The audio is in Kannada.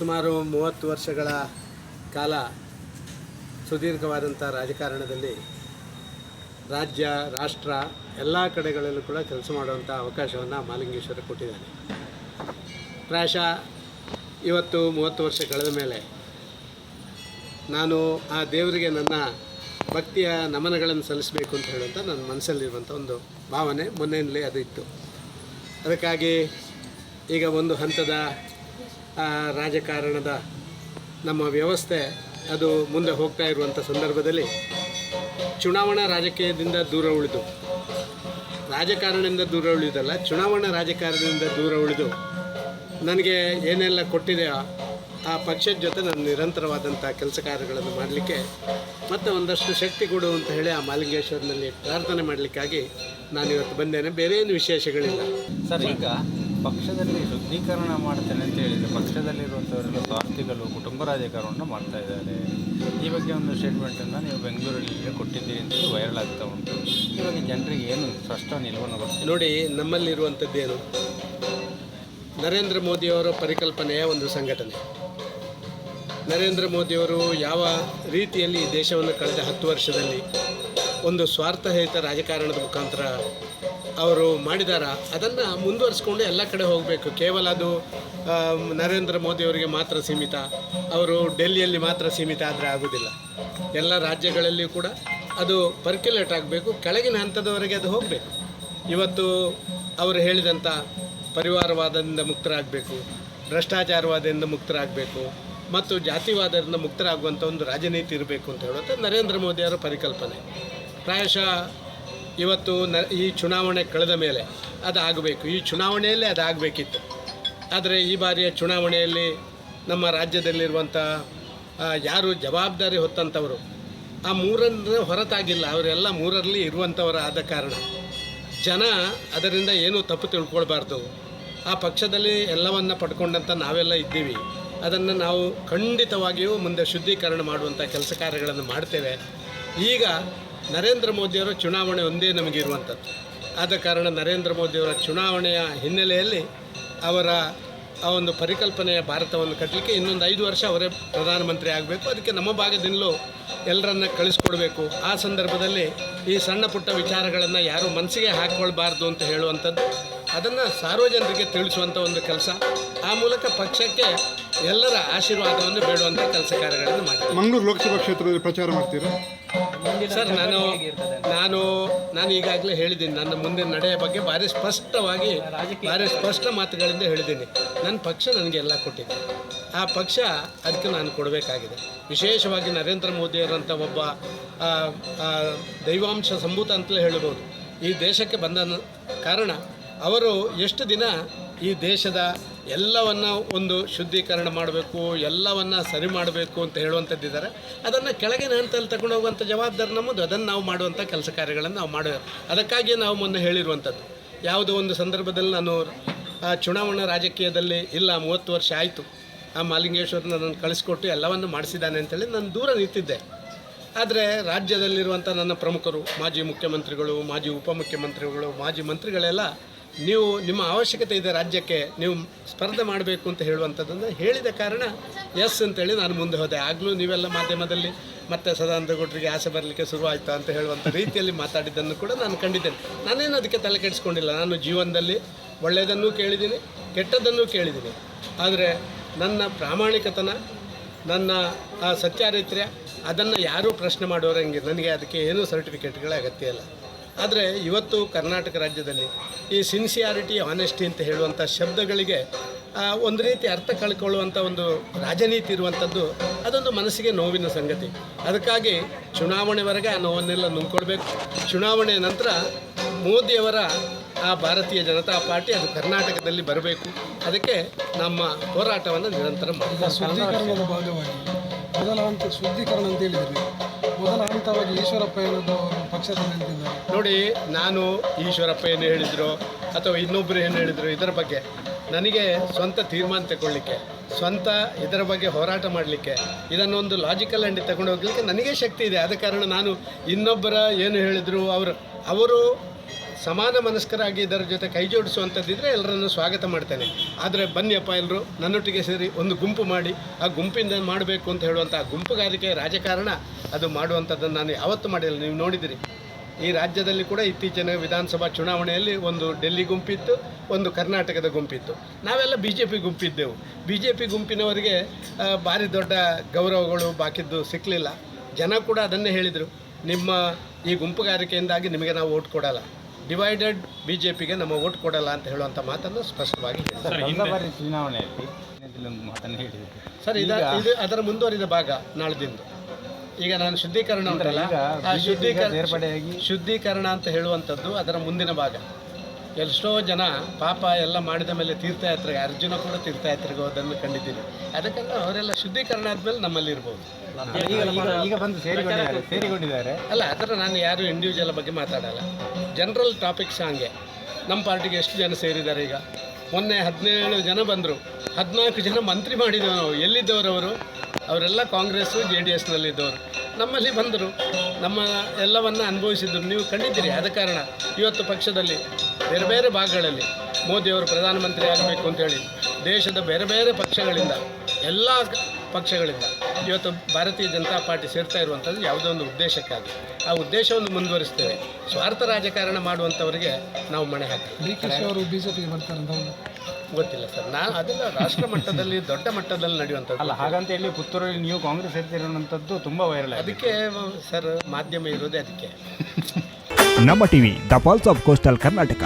ಸುಮಾರು ಮೂವತ್ತು ವರ್ಷಗಳ ಕಾಲ ಸುದೀರ್ಘವಾದಂಥ ರಾಜಕಾರಣದಲ್ಲಿ ರಾಜ್ಯ, ರಾಷ್ಟ್ರ ಎಲ್ಲ ಕಡೆಗಳಲ್ಲೂ ಕೂಡ ಕೆಲಸ ಮಾಡುವಂಥ ಅವಕಾಶವನ್ನು ಮಾಲಿಂಗೇಶ್ವರ ಕೊಟ್ಟಿದ್ದಾನೆ. ಪ್ರಾಯಶಃ ಇವತ್ತು ಮೂವತ್ತು ವರ್ಷ ಕಳೆದ ಮೇಲೆ ನಾನು ಆ ದೇವರಿಗೆ ನನ್ನ ಭಕ್ತಿಯ ನಮನಗಳನ್ನು ಸಲ್ಲಿಸಬೇಕು ಅಂತ ಹೇಳುವಂಥ ನನ್ನ ಮನಸ್ಸಲ್ಲಿರುವಂಥ ಒಂದು ಭಾವನೆ ಮೊನ್ನೆಯಿಂದಲೇ ಅದು ಇತ್ತು. ಅದಕ್ಕಾಗಿ ಈಗ ಒಂದು ಹಂತದ ರಾಜಕಾರಣದ ನಮ್ಮ ವ್ಯವಸ್ಥೆ ಅದು ಮುಂದೆ ಹೋಗ್ತಾ ಇರುವಂಥ ಸಂದರ್ಭದಲ್ಲಿ ಚುನಾವಣಾ ರಾಜಕೀಯದಿಂದ ದೂರ ಉಳಿದು, ರಾಜಕಾರಣದಿಂದ ದೂರ ಉಳಿಯುವುದಲ್ಲ, ಚುನಾವಣಾ ರಾಜಕಾರಣದಿಂದ ದೂರ ಉಳಿದು ನನಗೆ ಏನೆಲ್ಲ ಕೊಟ್ಟಿದೆಯೋ ಆ ಪಕ್ಷದ ಜೊತೆ ನಾನು ನಿರಂತರವಾದಂಥ ಕೆಲಸ ಕಾರ್ಯಗಳನ್ನು ಮಾಡಲಿಕ್ಕೆ ಮತ್ತು ಒಂದಷ್ಟು ಶಕ್ತಿ ಕೊಡು ಅಂತ ಹೇಳಿ ಆ ಮಾಲಿಂಗೇಶ್ವರನಲ್ಲಿ ಪ್ರಾರ್ಥನೆ ಮಾಡಲಿಕ್ಕಾಗಿ ನಾನು ಇವತ್ತು ಬಂದೇನೆ. ಬೇರೆ ಏನು ವಿಶೇಷಗಳಿಲ್ಲ. ಸರ್, ಈಗ ಪಕ್ಷದಲ್ಲಿ ಶುದ್ಧೀಕರಣ ಮಾಡ್ತೇನೆ ಅಂತ ಹೇಳಿದರೆ. ಪಕ್ಷದಲ್ಲಿರುವಂಥವರೆಲ್ಲ ಸ್ವಾರ್ಥಿಗಳು ಕುಟುಂಬ ರಾಜಕಾರಣವನ್ನು ಮಾಡ್ತಾ ಇದ್ದಾರೆ. ಈ ಬಗ್ಗೆ ಒಂದು ಸ್ಟೇಟ್ಮೆಂಟನ್ನು ನೀವು ಬೆಂಗಳೂರಲ್ಲಿ ಕೊಟ್ಟಿದ್ದೀರಿ ಅಂತೇಳಿ ವೈರಲ್ ಆಗ್ತಾ ಉಂಟು. ಈ ಬಗ್ಗೆ ಜನರಿಗೆ ಏನು ಸ್ಪಷ್ಟ ನಿಲುವನ್ನು ಗೊತ್ತಿಲ್ಲ ನೋಡಿ, ನಮ್ಮಲ್ಲಿರುವಂಥದ್ದೇನು? ನರೇಂದ್ರ ಮೋದಿಯವರ ಪರಿಕಲ್ಪನೆಯ ಒಂದು ಸಂಘಟನೆ. ನರೇಂದ್ರ ಮೋದಿಯವರು ಯಾವ ರೀತಿಯಲ್ಲಿ ದೇಶವನ್ನು ಕಳೆದ ಹತ್ತು ವರ್ಷದಲ್ಲಿ ಒಂದು ಸ್ವಾರ್ಥರಹಿತ ರಾಜಕಾರಣದ ಮುಖಾಂತರ ಅವರು ಮಾಡಿದಾರ, ಅದನ್ನು ಮುಂದುವರಿಸ್ಕೊಂಡು ಎಲ್ಲ ಕಡೆ ಹೋಗಬೇಕು. ಕೇವಲ ಅದು ನರೇಂದ್ರ ನರೇಂದ್ರ ಮೋದಿಯವರಿಗೆ ಮಾತ್ರ ಸೀಮಿತ, ಅವರು ಡೆಲ್ಲಿಯಲ್ಲಿ ಮಾತ್ರ ಸೀಮಿತ ಆದರೆ ಆಗೋದಿಲ್ಲ. ಎಲ್ಲ ರಾಜ್ಯಗಳಲ್ಲಿಯೂ ಕೂಡ ಅದು ಪರ್ಕ್ಯುಲೇಟ್ ಆಗಬೇಕು, ಕೆಳಗಿನ ಹಂತದವರೆಗೆ ಅದು ಹೋಗಬೇಕು. ಇವತ್ತು ಅವರು ಹೇಳಿದಂಥ ಪರಿವಾರವಾದದಿಂದ ಮುಕ್ತರಾಗಬೇಕು, ಭ್ರಷ್ಟಾಚಾರವಾದದಿಂದ ಮುಕ್ತರಾಗಬೇಕು, ಮತ್ತು ಜಾತಿವಾದದಿಂದ ಮುಕ್ತರಾಗುವಂಥ ಒಂದು ರಾಜನೀತಿ ಇರಬೇಕು ಅಂತ ಹೇಳುವಂಥ ನರೇಂದ್ರ ಮೋದಿಯವರ ಪರಿಕಲ್ಪನೆ. ಪ್ರಾಯಶಃ ಇವತ್ತು ನ, ಈ ಚುನಾವಣೆ ಕಳೆದ ಮೇಲೆ ಅದು ಆಗಬೇಕು ಈ ಚುನಾವಣೆಯಲ್ಲೇ ಅದು ಆಗಬೇಕಿತ್ತು ಆದರೆ ಈ ಬಾರಿಯ ಚುನಾವಣೆಯಲ್ಲಿ ನಮ್ಮ ರಾಜ್ಯದಲ್ಲಿರುವಂಥ ಯಾರು ಜವಾಬ್ದಾರಿ ಹೊತ್ತಂಥವರು, ಆ ಮೂರನ್ನು ಹೊರತಾಗಿಲ್ಲ. ಅವರೆಲ್ಲ ಮೂರರಲ್ಲಿ ಇರುವಂಥವರ ಆದ ಕಾರಣ. ಜನ ಅದರಿಂದ ಏನೂ ತಪ್ಪು ತಿಳ್ಕೊಳ್ಬಾರ್ದು. ಆ ಪಕ್ಷದಲ್ಲಿ ಎಲ್ಲವನ್ನು ಪಡ್ಕೊಂಡಂಥ ನಾವೆಲ್ಲ ಇದ್ದೀವಿ. ಅದನ್ನು ನಾವು ಖಂಡಿತವಾಗಿಯೂ ಮುಂದೆ ಶುದ್ಧೀಕರಣ ಮಾಡುವಂಥ ಕೆಲಸ ಕಾರ್ಯಗಳನ್ನು ಮಾಡ್ತೇವೆ. ಈಗ ನರೇಂದ್ರ ಮೋದಿಯವರ ಚುನಾವಣೆ ಒಂದೇ ನಮಗಿರುವಂಥದ್ದು. ಆದ ಕಾರಣ ನರೇಂದ್ರ ಮೋದಿಯವರ ಚುನಾವಣೆಯ ಹಿನ್ನೆಲೆಯಲ್ಲಿ ಅವರ ಆ ಒಂದು ಪರಿಕಲ್ಪನೆಯ ಭಾರತವನ್ನು ಕಟ್ಟಲಿಕ್ಕೆ ಇನ್ನೊಂದು ಐದು ವರ್ಷ ಅವರೇ ಪ್ರಧಾನಮಂತ್ರಿ ಆಗಬೇಕು. ಅದಕ್ಕೆ ನಮ್ಮ ಭಾಗದಿಂದಲೂ ಎಲ್ಲರನ್ನ ಕಳಿಸ್ಕೊಡ್ಬೇಕು. ಆ ಸಂದರ್ಭದಲ್ಲಿ ಈ ಸಣ್ಣ ಪುಟ್ಟ ವಿಚಾರಗಳನ್ನು ಯಾರು ಮನಸ್ಸಿಗೆ ಹಾಕ್ಕೊಳ್ಬಾರ್ದು ಅಂತ ಹೇಳುವಂಥದ್ದು, ಅದನ್ನು ಸಾರ್ವಜನಿಕರಿಗೆ ತಿಳಿಸುವಂಥ ಒಂದು ಕೆಲಸ. ಆ ಮೂಲಕ ಪಕ್ಷಕ್ಕೆ ಎಲ್ಲರ ಆಶೀರ್ವಾದವನ್ನು ಬೇಡುವಂಥ ಕೆಲಸ ಕಾರ್ಯಗಳನ್ನು ಮಾಡ್ತೀವಿ. ಮಂಗಳೂರು ಲೋಕಸಭಾ ಕ್ಷೇತ್ರದಲ್ಲಿ ಪ್ರಚಾರ ಮಾಡ್ತೀರಾ? ಸರ್ ನಾನು ನಾನು ನಾನು ಈಗಾಗಲೇ ಹೇಳಿದ್ದೀನಿ. ನನ್ನ ಮುಂದಿನ ನಡೆಯ ಬಗ್ಗೆ ಭಾರಿ ಸ್ಪಷ್ಟವಾಗಿ ಭಾರಿ ಸ್ಪಷ್ಟ ಮಾತುಗಳಿಂದ ಹೇಳಿದ್ದೀನಿ. ನನ್ನ ಪಕ್ಷ ನನಗೆ ಎಲ್ಲ ಕೊಟ್ಟಿದೆ. ಆ ಪಕ್ಷ ಅದಕ್ಕೆ ನಾನು ಕೊಡಬೇಕಾಗಿದೆ. ವಿಶೇಷವಾಗಿ ನರೇಂದ್ರ ಮೋದಿಯವರಂಥ ಒಬ್ಬ ಆ, ಆ, ದೈವಾಂಶ ಸಂಭೂತ ಅಂತಲೇ ಹೇಳ್ಬೋದು. ಈ ದೇಶಕ್ಕೆ ಬಂದ ಕಾರಣ ಅವರು ಎಷ್ಟು ದಿನ ಈ ದೇಶದ ಎಲ್ಲವನ್ನ ಒಂದು ಶುದ್ಧೀಕರಣ ಮಾಡಬೇಕು, ಎಲ್ಲವನ್ನ ಸರಿ ಮಾಡಬೇಕು ಅಂತ ಹೇಳುವಂಥದ್ದಿದ್ದಾರೆ ಅದನ್ನು ಕೆಳಗಿನ ಹಂತದಲ್ಲಿ ತಗೊಂಡು ಹೋಗುವಂಥ ಜವಾಬ್ದಾರಿ ನಮ್ಮದು. ಅದನ್ನು ನಾವು ಮಾಡುವಂಥ ಕೆಲಸ ಕಾರ್ಯಗಳನ್ನು ನಾವು ಮಾಡ ಅದಕ್ಕಾಗಿಯೇ ನಾವು ಮೊನ್ನೆ ಹೇಳಿರುವಂಥದ್ದು. ಯಾವುದೋ ಒಂದು ಸಂದರ್ಭದಲ್ಲಿ ನಾನು, ಆ, ಚುನಾವಣಾ ರಾಜಕೀಯದಲ್ಲಿ ಇಲ್ಲ, ಮೂವತ್ತು ವರ್ಷ ಆಯಿತು. ಆ ಮಾಲಿಂಗೇಶ್ವರ ನನ್ನನ್ನು ಕಳಿಸ್ಕೊಟ್ಟು ಎಲ್ಲವನ್ನು ಮಾಡಿಸಿದ್ದಾನೆ ಅಂತೇಳಿ ನಾನು ದೂರ ನಿಂತಿದ್ದೆ. ಆದರೆ ರಾಜ್ಯದಲ್ಲಿರುವಂಥ ನನ್ನ ಪ್ರಮುಖರು, ಮಾಜಿ ಮುಖ್ಯಮಂತ್ರಿಗಳು, ಮಾಜಿ ಉಪಮುಖ್ಯಮಂತ್ರಿಗಳು, ಮಾಜಿ ಮಂತ್ರಿಗಳೆಲ್ಲ ನೀವು ನಿಮ್ಮ ಅವಶ್ಯಕತೆ ಇದೆ ರಾಜ್ಯಕ್ಕೆ, ನೀವು ಸ್ಪರ್ಧೆ ಮಾಡಬೇಕು ಅಂತ ಹೇಳುವಂಥದ್ದನ್ನು ಹೇಳಿದ ಕಾರಣ ಎಸ್ ಅಂತೇಳಿ ನಾನು ಮುಂದೆ ಹೋದೆ. ಆಗಲೂ ನೀವೆಲ್ಲ ಮಾಧ್ಯಮದಲ್ಲಿ ಮತ್ತೆ ಸದಾನಂದ ಗೌಡರಿಗೆ ಆಸೆ ಬರಲಿಕ್ಕೆ ಶುರುವಾಯಿತು ಅಂತ ಹೇಳುವಂಥ ರೀತಿಯಲ್ಲಿ ಮಾತಾಡಿದ್ದನ್ನು ಕೂಡ ನಾನು ಕಂಡಿದ್ದೇನೆ. ನಾನೇನು ಅದಕ್ಕೆ ತಲೆ ಕೆಡಿಸ್ಕೊಂಡಿಲ್ಲ. ನಾನು ಜೀವನದಲ್ಲಿ ಒಳ್ಳೆಯದನ್ನು ಕೇಳಿದ್ದೀನಿ, ಕೆಟ್ಟದ್ದನ್ನು ಕೇಳಿದ್ದೀನಿ. ಆದರೆ ನನ್ನ ಪ್ರಾಮಾಣಿಕತನ, ನನ್ನ ಆ ಸತ್ಯಾರಿತ್ರ್ಯ, ಅದನ್ನು ಯಾರೂ ಪ್ರಶ್ನೆ ಮಾಡೋರಂಗೆ ನನಗೆ ಅದಕ್ಕೆ ಏನೂ ಸರ್ಟಿಫಿಕೇಟ್ಗಳ ಅಗತ್ಯ ಇಲ್ಲ. ಆದರೆ ಇವತ್ತು ಕರ್ನಾಟಕ ರಾಜ್ಯದಲ್ಲಿ ಈ ಸಿನ್ಸಿಯಾರಿಟಿ ಆನೆಸ್ಟಿ ಅಂತ ಹೇಳುವಂಥ ಶಬ್ದಗಳಿಗೆ ಒಂದು ರೀತಿ ಅರ್ಥ ಕಳ್ಕೊಳ್ಳುವಂಥ ಒಂದು ರಾಜನೀತಿ ಇರುವಂಥದ್ದು ಅದೊಂದು ಮನಸ್ಸಿಗೆ ನೋವಿನ ಸಂಗತಿ. ಅದಕ್ಕಾಗಿ ಚುನಾವಣೆವರೆಗೆ ಆ ನೋವನ್ನೆಲ್ಲ ನುಂಗ್ಕೊಳ್ಬೇಕು ಚುನಾವಣೆ ನಂತರ ಮೋದಿಯವರ ಆ ಭಾರತೀಯ ಜನತಾ ಪಾರ್ಟಿ ಅದು ಕರ್ನಾಟಕದಲ್ಲಿ ಬರಬೇಕು. ಅದಕ್ಕೆ ನಮ್ಮ ಹೋರಾಟವನ್ನು ನಿರಂತರ ಮಾಡಿ ಶುದ್ಧೀಕರಣದ ಭಾಗವಾಗಿ ಮೊದಲ ಹಂತ ಶುದ್ಧೀಕರಣ ಅಂತ ಹೇಳಿದ್ರಿ. ಮೊದಲ ಹಂತವಾಗಿ ಈಶ್ವರಪ್ಪ ಪಕ್ಷದಲ್ಲಿ ನೋಡಿ, ನಾನು ಈಶ್ವರಪ್ಪ ಏನು ಹೇಳಿದ್ರು ಅಥವಾ ಇನ್ನೊಬ್ಬರು ಏನು ಹೇಳಿದ್ರು ಇದರ ಬಗ್ಗೆ ನನಗೆ ಸ್ವಂತ ತೀರ್ಮಾನ ತಗೊಳ್ಳಿಕ್ಕೆ, ಸ್ವಂತ ಇದರ ಬಗ್ಗೆ ಹೋರಾಟ ಮಾಡಲಿಕ್ಕೆ, ಇದನ್ನೊಂದು ಲಾಜಿಕಲ್ ಅಂಡಿ ತಗೊಂಡು ಹೋಗ್ಲಿಕ್ಕೆ ನನಗೆ ಶಕ್ತಿ ಇದೆ. ಆದ ಕಾರಣ ನಾನು ಇನ್ನೊಬ್ಬರ ಏನು ಹೇಳಿದರು ಅವರು ಅವರು ಸಮಾನ ಮನಸ್ಕರಾಗಿ ಇದರ ಜೊತೆ ಕೈ ಜೋಡಿಸುವಂಥದ್ದಿದ್ರೆ ಎಲ್ಲರನ್ನು ಸ್ವಾಗತ ಮಾಡ್ತೇನೆ. ಆದರೆ ಬನ್ನಿಯಪ್ಪ ಎಲ್ಲರೂ ನನ್ನೊಟ್ಟಿಗೆ ಸೇರಿ ಒಂದು ಗುಂಪು ಮಾಡಿ, ಆ ಗುಂಪಿಂದ ಮಾಡಬೇಕು ಅಂತ ಹೇಳುವಂಥ ಗುಂಪುಗಾರಿಕೆ ರಾಜಕಾರಣ ಅದು ಮಾಡುವಂಥದ್ದನ್ನು ನಾನು ಯಾವತ್ತೂ ಮಾಡಿಲ್ಲ. ನೀವು ನೋಡಿದಿರಿ, ಈ ರಾಜ್ಯದಲ್ಲಿ ಕೂಡ ಇತ್ತೀಚಿನ ವಿಧಾನಸಭಾ ಚುನಾವಣೆಯಲ್ಲಿ ಒಂದು ಡೆಲ್ಲಿ ಗುಂಪಿತ್ತು, ಒಂದು ಕರ್ನಾಟಕದ ಗುಂಪಿತ್ತು. ನಾವೆಲ್ಲ ಬಿ ಜೆ ಪಿ ಗುಂಪಿದ್ದೆವು. ಬಿ ಜೆ ಪಿ ಗುಂಪಿನವರಿಗೆ ಭಾರಿ ದೊಡ್ಡ ಗೌರವಗಳು ಬಾಕಿದ್ದು ಸಿಕ್ಕಲಿಲ್ಲ ಜನ ಕೂಡ ಅದನ್ನೇ ಹೇಳಿದರು. ನಿಮ್ಮ ಈ ಗುಂಪುಗಾರಿಕೆಯಿಂದಾಗಿ ನಿಮಗೆ ನಾವು ಓಟ್ ಕೊಡಲ್ಲ. ಡಿವೈಡೆಡ್ ಬಿ ಜೆ ಪಿಗೆ ನಮ್ಮ ಓಟ್ ಕೊಡಲ್ಲ ಅಂತ ಹೇಳುವಂಥ ಮಾತನ್ನು ಸ್ಪಷ್ಟವಾಗಿ ಚುನಾವಣೆಯಲ್ಲಿ ಸರ್ ಇದ ಇದು ಅದರ ಮುಂದುವರಿದ ಭಾಗ ನಾಳೆದಿಂದ ಈಗ ನಾನು ಶುದ್ಧೀಕರಣ ಉಂಟಲ್ಲ? ಆ ಶುದ್ಧೀಕರಣ ಶುದ್ಧೀಕರಣ ಅಂತ ಹೇಳುವಂಥದ್ದು ಅದರ ಮುಂದಿನ ಭಾಗ. ಎಷ್ಟೋ ಜನ ಪಾಪ ಎಲ್ಲ ಮಾಡಿದ ಮೇಲೆ ತೀರ್ಥಯಾತ್ರೆಗೆ ಅರ್ಜುನ ಕೂಡ ತೀರ್ಥಯಾತ್ರೆಗೆ ಹೋದನ್ನು ಕಂಡಿದ್ದೀನಿ ಅದಕ್ಕೆಲ್ಲ ಅವರೆಲ್ಲ ಶುದ್ಧೀಕರಣ ಆದಮೇಲೆ ನಮ್ಮಲ್ಲಿ ಇರ್ಬೋದು. ಈಗ ಬಂದು ಸೇರಿಕೊಂಡಿದ್ದಾರೆ ಸೇರಿಕೊಂಡಿದ್ದಾರೆ. ಅಲ್ಲ ಅದರ ನಾನು ಯಾರು ಇಂಡಿವಿಜುವಲ್ ಬಗ್ಗೆ ಮಾತಾಡಲ್ಲ. ಜನರಲ್ ಟಾಪಿಕ್ಸ್ ಹಂಗೆ. ನಮ್ಮ ಪಾರ್ಟಿಗೆ ಎಷ್ಟು ಜನ ಸೇರಿದ್ದಾರೆ ಈಗ? ಮೊನ್ನೆ ಹದಿನೇಳು ಜನ ಬಂದರು. ಹದಿನಾಲ್ಕು ಜನ ಮಂತ್ರಿ ಮಾಡಿದ್ದೆವು ನಾವು. ಎಲ್ಲಿದ್ದವರು ಅವರು ಅವರೆಲ್ಲ ಕಾಂಗ್ರೆಸ್ಸು ಜೆ ಡಿ ಎಸ್ನಲ್ಲಿದ್ದವರು ನಮ್ಮಲ್ಲಿ ಬಂದರು. ನಮ್ಮ ಎಲ್ಲವನ್ನು ಅನುಭವಿಸಿದ್ರು. ನೀವು ಕಂಡಿದ್ದೀರಿ, ಆದ ಕಾರಣ ಇವತ್ತು ಪಕ್ಷದಲ್ಲಿ ಬೇರೆ ಬೇರೆ ಭಾಗಗಳಲ್ಲಿ ಮೋದಿಯವರು ಪ್ರಧಾನಮಂತ್ರಿ ಆಗಬೇಕು ಅಂತೇಳಿ ದೇಶದ ಬೇರೆ ಬೇರೆ ಪಕ್ಷಗಳಿಂದ, ಎಲ್ಲ ಪಕ್ಷಗಳಿಂದ ಇವತ್ತು ಭಾರತೀಯ ಜನತಾ ಪಾರ್ಟಿ ಸೇರ್ತಾ ಇರುವಂಥದ್ದು ಯಾವುದೋ ಒಂದು ಉದ್ದೇಶಕ್ಕಾಗಿ. ಆ ಉದ್ದೇಶವನ್ನು ಮುಂದುವರಿಸ್ತೇವೆ. ಸ್ವಾರ್ಥ ರಾಜಕಾರಣ ಮಾಡುವಂಥವರಿಗೆ ನಾವು ಮಣೆ ಹಾಕ್ತೀವಿ. ಅವರು ಬಿ ಜೆ ಅಂತ ಗೊತ್ತಿಲ್ಲ ಸರ್. ನಾನು ಅದೆಲ್ಲ ರಾಷ್ಟ್ರ ಮಟ್ಟದಲ್ಲಿ ದೊಡ್ಡ ಮಟ್ಟದಲ್ಲಿ ನಡೆಯುವಂಥದ್ದು. ಅಲ್ಲ ಹಾಗಂತ ಹೇಳಿ ಪುತ್ತೂರಲ್ಲಿ ನೀವು ಕಾಂಗ್ರೆಸ್ ಸೇರ್ತಿರುವಂಥದ್ದು ತುಂಬ ವೈರಲ್ ಆಗಿದೆ. ಅದಕ್ಕೆ ಸರ್ ಮಾಧ್ಯಮ ಇರೋದೇ ಅದಕ್ಕೆ. ನಮ್ಮ TV the pulse of coastal Karnataka.